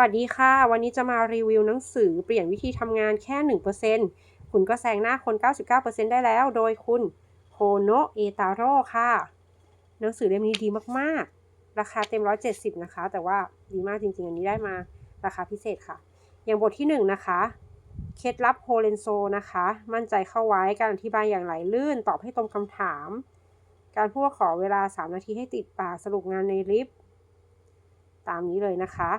วัสดีค่ะ วันนี้จะมารีวิวหนังสือเปลี่ยนวิธีทำงานแค่ 1%คุณก็แซงหน้าคน 99%ได้แล้ว โดยคุณโฮโนะเอตาโร่ค่ะ หนังสือเล่มนี้ดีมาก ๆ ราคาเต็ม 170 นะคะ แต่ว่าดีมากจริง ๆ อันนี้ได้มาราคาพิเศษค่ะ อย่างบทที่ 1 นะคะ เคล็ดลับโฮเลนโซนะคะ มั่นใจเข้าไว้การอธิบายอย่างไหลลื่น ตอบให้ตรงคำถาม การพูดขอเวลา 3 นาทีให้ติดปากสรุปงานในลิฟต์ตามนี้เลยนะคะ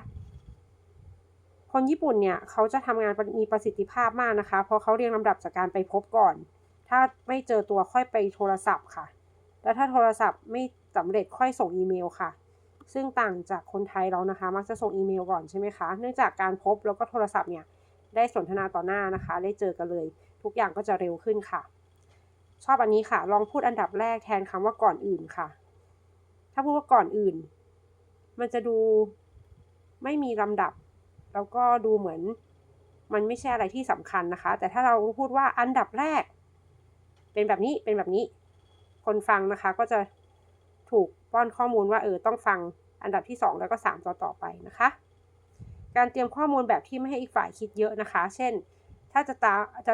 คนญี่ปุ่นเนี่ยเขาจะทำงานมีประสิทธิภาพมากนะคะ เพราะเขาเรียงลำดับจากการไปพบก่อน ถ้าไม่เจอตัวค่อยไปโทรศัพท์ค่ะ แล้วถ้าโทรศัพท์ไม่สำเร็จค่อยส่งอีเมลค่ะ ซึ่งต่างจากคนไทยเรานะคะ มักจะส่งอีเมลก่อนใช่ไหมคะ เนื่องจากการพบแล้วก็โทรศัพท์เนี่ยได้สนทนาต่อหน้านะคะ ได้เจอกันเลย ทุกอย่างก็จะเร็วขึ้นค่ะ ชอบอันนี้ค่ะ ลองพูดอันดับแรกแทนคำว่าก่อนอื่นค่ะ ถ้าพูดว่าก่อนอื่น มันจะดูไม่มีลำดับ แล้วก็ดูเหมือนมันไม่ใช่อะไรที่สำคัญนะคะ แต่ถ้าเราพูดว่าอันดับแรก เป็นแบบนี้เป็นแบบนี้ คนฟังนะคะก็จะถูกป้อนข้อมูลว่าเออต้องฟังอันดับที่ 2 แล้วก็ 3 ต่อต่อไปนะคะ การเตรียมข้อมูลแบบที่ไม่ให้อีกฝ่ายคิดเยอะนะคะ เช่น ถ้าจะตาจะ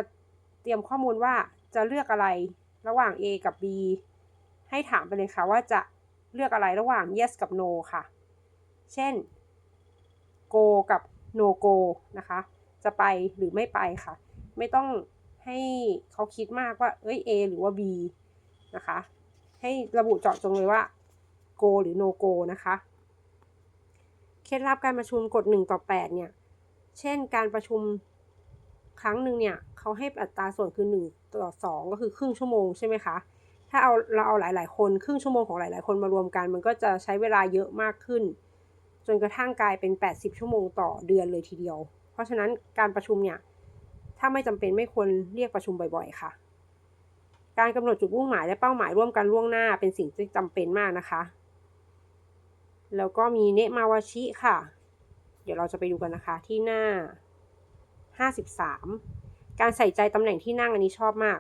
เตรียมข้อมูลว่าจะเลือกอะไรระหว่าง A กับ B ให้ถามไปเลยค่ะว่าจะเลือกอะไรระหว่าง yes กับ no ค่ะ เช่น go กับ no go นะคะ จะไปหรือไม่ไปค่ะ ไม่ต้องให้เขาคิดมากว่า เอ้ย A หรือว่า B นะคะ ให้ระบุเจาะจงเลยว่า go หรือ no go นะคะ เคล็ดลับการประชุมกฎ1ต่อ8เนี่ย เช่นการประชุมครั้งหนึ่งเนี่ยเขาให้อัตราส่วนคือ 1 ต่อ 2 ก็คือครึ่งชั่วโมงใช่ไหมคะ ถ้าเอาเราเอาหลาย ๆ คนครึ่งชั่วโมงของหลาย ๆ คนมารวมกัน มันก็จะใช้เวลาเยอะมากขึ้น จนกระทั่งกลายเป็น 80 ชั่วโมงต่อเดือนเลยทีเดียว เพราะฉะนั้นการประชุมเนี่ย ถ้าไม่จำเป็นไม่ควรเรียกประชุมบ่อยๆ ค่ะ การกำหนดจุดมุ่งหมายและเป้าหมายร่วมกันล่วงหน้าเป็นสิ่งที่จำเป็นมากนะคะ แล้วก็มีเนมาวาชิค่ะ เดี๋ยวเราจะไปดูกันนะคะที่หน้า 53 การใส่ใจตำแหน่งที่นั่งอันนี้ชอบมาก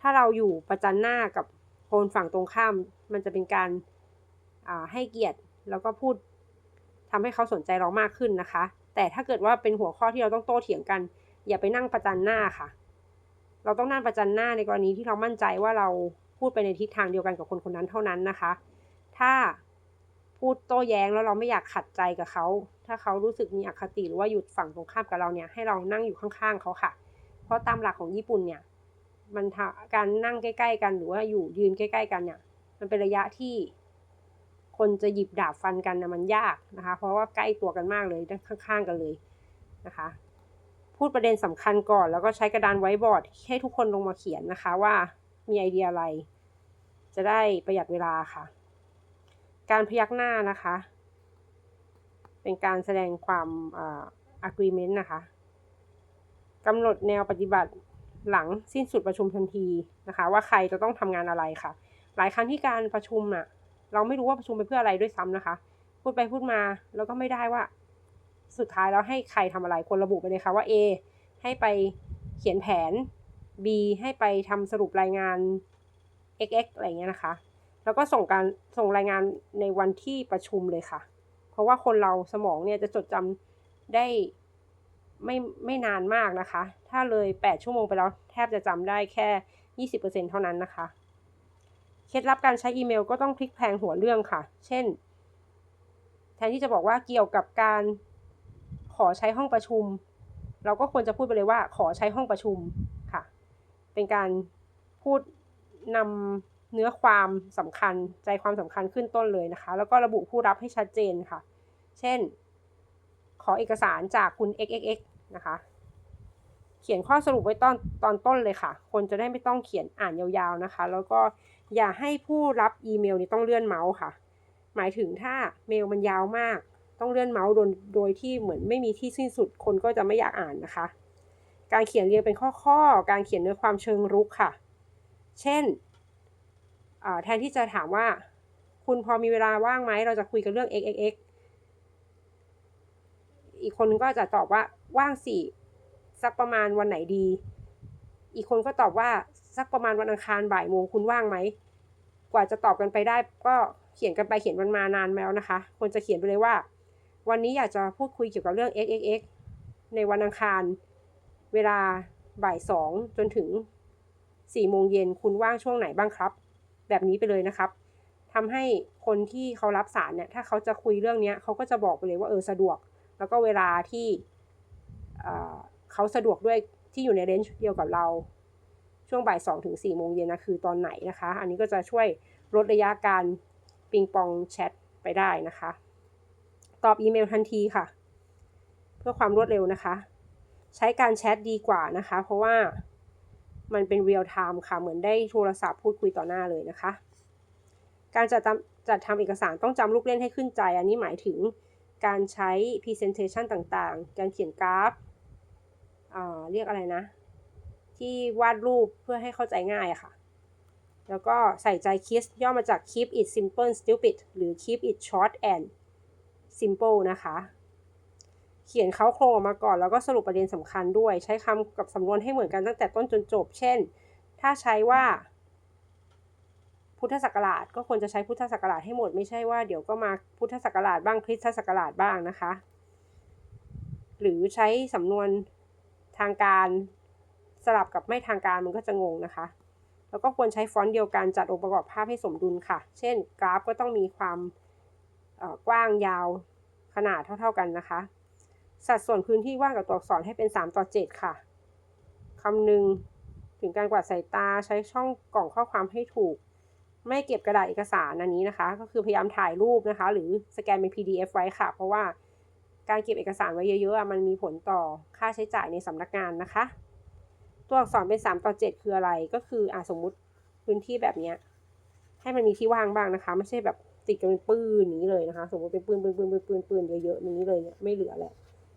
ถ้าเราอยู่ประจันหน้ากับคนฝั่งตรงข้าม มันจะเป็นการให้เกียรติแล้วก็พูด ทำให้เขาสนใจเรามากขึ้นนะคะ แต่ถ้าเกิดว่าเป็นหัวข้อที่เราต้องโต้เถียงกัน อย่าไปนั่งประจันหน้าค่ะ เราต้องนั่งประจันหน้าในกรณีที่เรามั่นใจว่าเราพูดไปในทิศทางเดียวกันกับคนคนนั้นเท่านั้นนะคะ ถ้าพูดโต้แย้งแล้วเราไม่อยากขัดใจกับเขา ถ้าเขารู้สึกมีอคติหรือว่าหยุดฝั่งตรงข้ามกับเราเนี่ย ให้เรานั่งอยู่ข้างๆเขาค่ะ เพราะตามหลักของญี่ปุ่นเนี่ย มันการนั่งใกล้ ๆ กันหรือว่าอยู่ยืนใกล้ ๆ กันเนี่ย มันเป็นระยะที่ คนจะหยิบดาบฟันกันนะมันยากนะคะ เพราะว่าใกล้ตัวกันมากเลยข้างๆกันเลยนะคะ พูดประเด็นสำคัญก่อน แล้วก็ใช้กระดานไว้บอร์ดให้ทุกคนลงมาเขียนนะคะว่ามีไอเดียอะไร จะได้ประหยัดเวลาค่ะ การพยักหน้านะคะ เป็นการแสดงความอ่า agreement นะคะกำหนดแนวปฏิบัติหลังสิ้นสุดประชุมทันทีนะคะ ว่าใครจะต้องทำงานอะไรค่ะ หลายครั้งที่การประชุมอะ เราไม่รู้ว่าประชุมไปเพื่ออะไรด้วยซ้ำนะคะ พูดไปพูดมาแล้วก็ไม่ได้ว่า สุดท้ายแล้วให้ใครทำอะไรควรระบุไปเลยค่ะว่า A ให้ไปเขียนแผน B ให้ไปทำสรุปรายงาน XX อะไรเงี้ยนะคะ แล้วก็ส่งการส่งรายงานในวันที่ประชุมเลยค่ะ เพราะว่าคนเราสมองเนี่ยจะจดจำได้ไม่ไม่นานมากนะคะ ถ้าเลย 8 ชั่วโมงไปแล้วแทบจะจำได้แค่ 20%เท่านั้นนะคะ เคล็ดลับการใช้อีเมลก็ต้องพลิกแพลงหัวเรื่องค่ะ เช่น แทนที่จะบอกว่าเกี่ยวกับการขอใช้ห้องประชุม เราก็ควรจะพูดไปเลยว่าขอใช้ห้องประชุมค่ะ เป็นการพูดนำเนื้อความสำคัญใจความสำคัญขึ้นต้นเลยนะคะ แล้วก็ระบุผู้รับให้ชัดเจนค่ะ เช่น ขอเอกสารจากคุณ xxx นะคะ เขียนข้อสรุปไว้ตอนตอนต้นเลยค่ะ คนจะได้ไม่ต้องเขียนอ่านยาวๆนะคะ แล้วก็ อย่าให้ผู้รับอีเมลนี้ต้องเลื่อนเมาส์ค่ะ หมายถึงถ้าเมลมันยาวมาก ต้องเลื่อนเมาส์โดยโดยที่เหมือนไม่มีที่สิ้นสุดคนก็จะไม่อยากอ่านนะคะ การเขียนเรียงเป็นข้อๆ การเขียนเนื้อความเชิงรุกค่ะ เช่นแทนที่จะถามว่า คุณพอมีเวลาว่างไหมเราจะคุยกันเรื่อง x x x อีกคนนึงก็จะตอบว่าว่างสี่สักประมาณวันไหนดี อีกคนก็ตอบว่าสักประมาณวันอังคารบ่ายโมงคุณว่างไหม กว่าจะตอบกันไปได้ ก็เขียนกันไปเขียนกันมานานแล้วนะคะควรจะเขียนไปเลยว่า วันนี้อยากจะพูดคุยเกี่ยวกับเรื่อง xxx ในวันอังคาร เวลาบ่ายสองจนถึงสี่โมงเย็นคุณว่างช่วงไหนบ้างครับ แบบนี้ไปเลยนะครับทำให้คนที่เขารับสารเนี่ยถ้าเขาจะคุยเรื่องนี้เขาก็จะบอกไปเลยว่าเออสะดวก แล้วก็เวลาที่เขาสะดวกด้วยที่อยู่ในเรนจ์เดียวกับเรา ช่วงบ่ายสองถึงสี่โมงเย็นนะคือตอนไหนนะคะ อันนี้ก็จะช่วยลดระยะการปิงปองแชทไปได้นะคะ ตอบอีเมลทันทีค่ะ เพื่อความรวดเร็วนะคะ ใช้การแชทดีกว่านะคะ เพราะว่ามันเป็นเรียลไทม์ค่ะ เหมือนได้โทรศัพท์พูดคุยต่อหน้าเลยนะคะ การจัดจัดทำเอกสารต้องจำลูกเล่นให้ขึ้นใจ อันนี้หมายถึงการใช้ Presentation ต่างๆ การเขียนกราฟ เรียกอะไรนะ ที่วาดรูปเพื่อให้เข้าใจง่ายค่ะ แล้วก็ใส่ใจ KISS ย่อมาจาก Keep it simple stupid หรือ Keep it short and simple นะคะ เขียนเขาโครงออกมาก่อน แล้วก็สรุปประเด็นสำคัญด้วย ใช้คำกับสำนวนให้เหมือนกันตั้งแต่ต้นจนจบ เช่น ถ้าใช้ว่า พุทธศักราชก็ควรจะใช้พุทธศักราชให้หมด ไม่ใช่ว่าเดี๋ยวก็มาพุทธศักราชบ้างคริสตศักราชบ้างนะคะ หรือใช้สำนวนทางการ สลับกับไม่ทางการมันก็จะงงนะคะ แล้วก็ควรใช้ฟอนต์เดียวกันจัดองค์ประกอบภาพให้สมดุลค่ะ เช่น กราฟก็ต้องมีความกว้างยาวขนาดเท่าๆกันนะคะ สัดส่วนพื้นที่ว่างกับตัวอักษรให้เป็น 3 ต่อ 7 ค่ะคำนึงถึงการกวาดสายตาใช้ช่องกล่องข้อความให้ถูก ไม่เก็บกระดาษเอกสารอันนี้นะคะ ก็คือพยายามถ่ายรูปนะคะ หรือสแกนเป็น PDF ไว้ค่ะ เพราะว่าการเก็บเอกสารไว้เยอะๆมันมีผลต่อค่าใช้จ่ายในสำนักงานนะคะ ตัวอักษรเป็น3ต่อ7คืออะไรก็คืออ่าสมมุติพื้นที่แบบเนี้ยให้มันมีที่ว่างบ้างนะคะ ไม่ใช่แบบติดกันเป็นปืนนี้เลยนะคะ สมมติเป็นปืนปืนปืนปืนปืนปืนเยอะๆนี้เลยเนี่ยไม่เหลือแหละ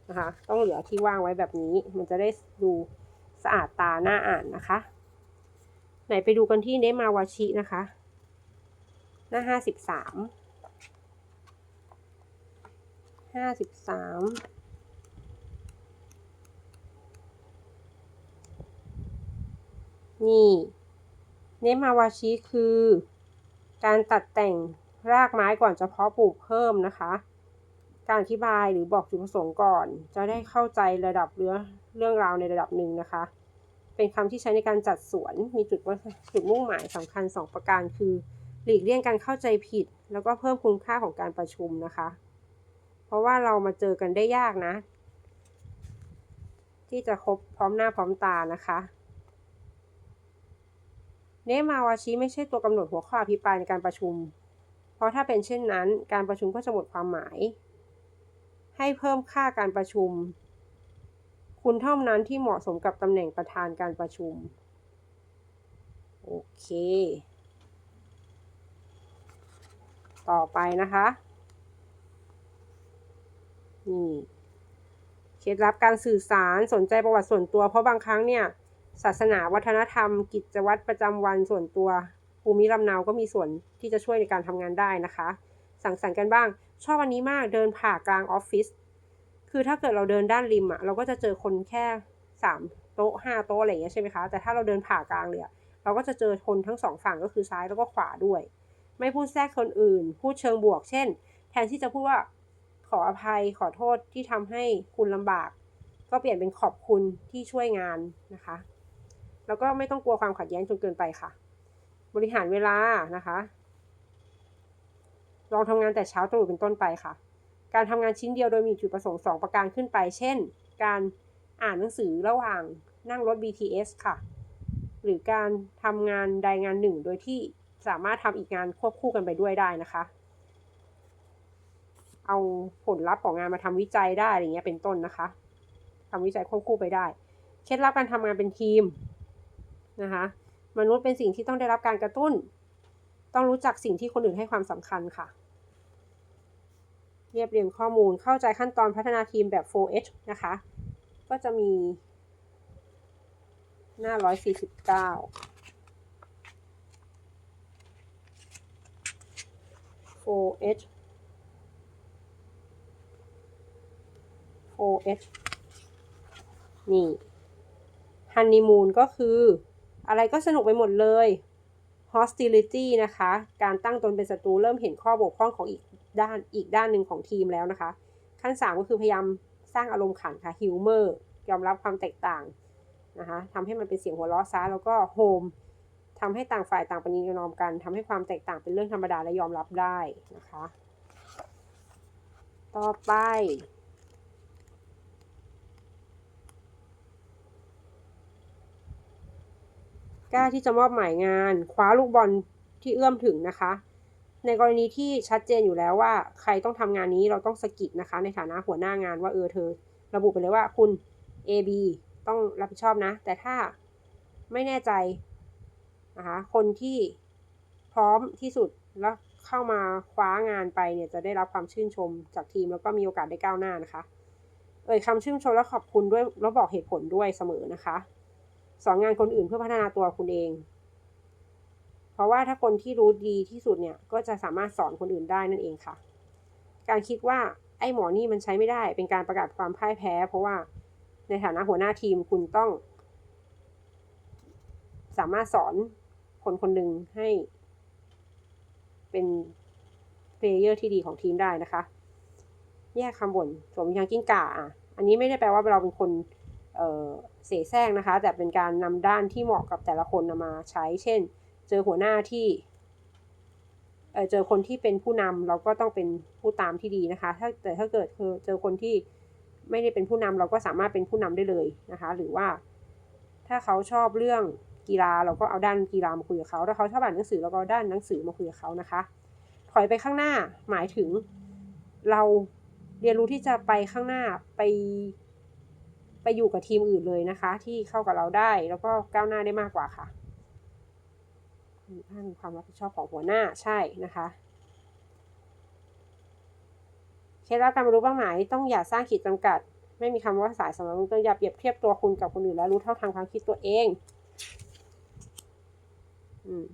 นะคะ ต้องเหลือที่ว่างไว้แบบนี้ มันจะได้ดูสะอาดตาหน้าอ่านนะคะ ไหนไปดูกันที่เนมาวาชินะคะ หน้าห้าสิบสามห้าสิบสาม นี่เนมาวาชิคือ การตัดแต่งรากไม้ก่อนจะเพาะปลูกเพิ่มนะคะ การอธิบายหรือบอกจุดประสงค์ก่อน จะได้เข้าใจระดับเรื่องเรื่องราวในระดับหนึ่งนะคะ เป็นคำที่ใช้ในการจัดสวนมีจุดจุดมุ่งหมายสำคัญ 2 ประการคือ หลีกเลี่ยงการเข้าใจผิด แล้วก็เพิ่มคุณค่าของการประชุมนะคะ เพราะว่าเรามาเจอกันได้ยากนะ ที่จะคบพร้อมหน้าพร้อมตานะคะ เนมาวาชิไม่ใช่ตัวกำหนดหัวข้ออภิปรายในการประชุม เพราะถ้าเป็นเช่นนั้น การประชุมก็จะหมดความหมาย ให้เพิ่มค่าการประชุม คุณเท่านั้นที่เหมาะสมกับตำแหน่งประธานการประชุม โอเค ต่อไปนะคะ นี่ เคล็ดลับการสื่อสารสนใจประวัติส่วนตัวเพราะบางครั้งเนี่ย ศาสนาวัฒนธรรม กิจวัตรประจำวันส่วนตัวภูมิลำเนาก็มีส่วนที่จะช่วยในการทำงานได้นะคะ สั่งสรรค์กันบ้าง ชอบอันนี้มากเดินผ่ากลางออฟฟิศคือถ้าเกิดเราเดินด้านริมอะเราก็จะเจอคนแค่สามโต๊ะห้าโต๊ะอะไรอย่างเงี้ยใช่ไหมคะแต่ถ้าเราเดินผ่ากลางเลยอะเราก็จะเจอคนทั้งสองฝั่งก็คือซ้ายแล้วก็ขวาด้วย ไม่พูดแทรกคนอื่น พูดเชิงบวก เช่น แทนที่จะพูดว่าขออภัยขอโทษที่ทำให้คุณลำบาก ก็เปลี่ยนเป็นขอบคุณที่ช่วยงานนะคะ แล้วก็ไม่ต้องกลัวความขัดแย้งจนเกินไปค่ะ บริหารเวลานะคะ ลองทำงานแต่เช้าตรู่เป็นต้นไปค่ะ การทำงานชิ้นเดียวโดยมีจุดประสงค์ 2 ประการขึ้นไป เช่น การอ่านหนังสือระหว่างนั่งรถ BTS ค่ะ หรือการทำงานใดงานหนึ่ง โดยที่สามารถทำอีกงานควบคู่กันไปด้วยได้นะคะ เอาผลลัพธ์ของงานมาทำวิจัยได้อะไรเงี้ยเป็นต้นนะคะทำวิจัยควบคู่ไปได้ เคล็ดลับการทำงานเป็นทีม นะคะ มนุษย์เป็นสิ่งที่ต้องได้รับการกระตุ้น ต้องรู้จักสิ่งที่คนอื่นให้ความสำคัญค่ะ เรียบเรียงข้อมูลเข้าใจขั้นตอนพัฒนาทีมแบบ 4H นะคะ ก็จะมีหน้า 149 4H 4H นี่ฮันนีมูนก็คือ อะไรก็สนุกไปหมดเลย hostility นะคะ การตั้งตนเป็นศัตรูเริ่มเห็นข้อบกพร่องของอีกด้านอีกด้านหนึ่งของทีมแล้วนะคะ ขั้นสามก็คือพยายามสร้างอารมณ์ขันค่ะฮิวเมอร์ยอมรับความแตกต่างนะคะทำให้มันเป็นเสียงหัวเราะซะแล้วก็โฮมทำให้ต่างฝ่ายต่างปณีประนอมกันทำให้ความแตกต่างเป็นเรื่องธรรมดาและยอมรับได้นะคะ ต่อไป กล้าที่จะมอบหมายงาน คว้าลูกบอลที่เอื้อมถึงนะคะ ในกรณีที่ชัดเจนอยู่แล้วว่า ใครต้องทำงานนี้เราต้องสกิดนะคะ ในฐานะหัวหน้างานว่าเออเธอ ระบุไปเลยว่าคุณ A B ต้องรับผิดชอบนะ แต่ถ้าไม่แน่ใจนะคะคนที่พร้อมที่สุดแล้วเข้ามาคว้างานไปเนี่ยจะได้รับความชื่นชมจากทีมแล้วก็มีโอกาสได้ก้าวหน้านะคะ เอ่ยคำชื่นชมและขอบคุณด้วยแล้วบอกเหตุผลด้วยเสมอนะคะ สอนงานคนอื่นเพื่อพัฒนาตัวคุณเอง เพราะว่าถ้าคนที่รู้ดีที่สุดเนี่ยก็จะสามารถสอนคนอื่นได้นั่นเองค่ะ การคิดว่าไอ้หมอนี่มันใช้ไม่ได้ เป็นการประกาศความพ่ายแพ้ เพราะว่าในฐานะหัวหน้าทีมคุณต้อง สามารถสอนคนคนหนึ่งให้ เป็นเพลเยอร์ที่ดีของทีมได้นะคะ แยกคำบ่นสวมวิญญาณกิ้งก่าอะ อันนี้ไม่ได้แปลว่าเราเป็นคน เออเสแสร้งนะคะ แต่เป็นการนำด้านที่เหมาะกับแต่ละคนนำมาใช้ เช่น เจอหัวหน้าที่เเจอคนที่เป็นผู้นำเราก็ต้องเป็นผู้ตามที่ดีนะคะ ถ้าแต่ถ้าเกิดคือเจอคนที่ไม่ได้เป็นผู้นำเราก็สามารถเป็นผู้นำได้เลยนะคะ หรือว่าถ้าเขาชอบเรื่องกีฬาเราก็เอาด้านกีฬามาคุยกับเขา ถ้าเขาชอบอ่านหนังสือเราก็าด้านหนังสือมาคุยกับเขานะคะ ถอยไปข้างหน้าหมายถึงเราเรียนรู้ที่จะไปข้างหน้าไป ไปอยู่กับทีมอื่นเลยนะคะ ที่เข้ากับเราได้แล้วก็ก้าวหน้าได้มากกว่าค่ะท่านความรับผิดชอบของหัวหน้าใช่นะคะเคล็ดลับการบรรลุเป้าหมายต้องอย่าสร้างขีดจำกัด ไม่มีคำว่าสายสำหรับต้องอย่าเปรียบเทียบตัวคุณกับคนอื่นและรู้เท่าทางความคิดตัวเอง อืม